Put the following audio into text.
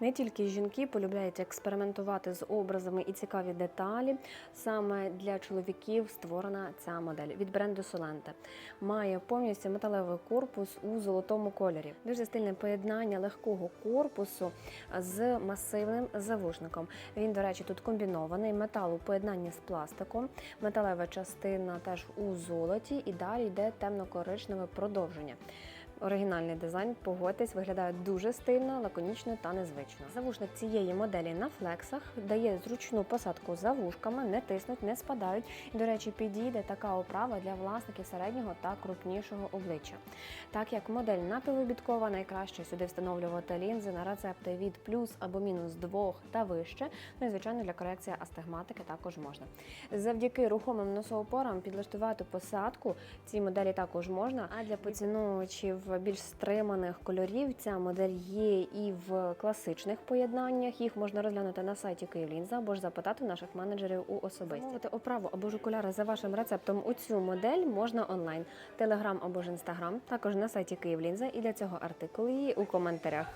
Не тільки жінки полюбляють експериментувати з образами і цікаві деталі. Саме для чоловіків створена ця модель від бренду Solente. Має повністю металевий корпус у золотому кольорі. Дуже стильне поєднання легкого корпусу з масивним завушником. Він, до речі, тут комбінований метал у поєднанні з пластиком. Металева частина теж у золоті, і далі йде темно-коричневе продовження. Оригінальний дизайн, погодьтесь, виглядає дуже стильно, лаконічно та незвично. Завушник цієї моделі на флексах дає зручну посадку за вушками, не тиснуть, не спадають. До речі, підійде така оправа для власників середнього та крупнішого обличчя. Так як модель напівобідкова, найкраще сюди встановлювати лінзи на рецепти від плюс або мінус двох та вище. Ну і звичайно для корекції астигматики також можна. Завдяки рухомим носоупорам підлаштувати посадку ці моделі також можна. А для поціновувачів більш стриманих кольорів ця модель є і в класичних поєднаннях. Їх можна розглянути на сайті Київлінза або ж запитати наших менеджерів у особисті. Замовити оправу або ж окуляри за вашим рецептом у цю модель можна онлайн, телеграм або ж інстаграм, також на сайті Київлінза. І для цього артикул є у коментарях.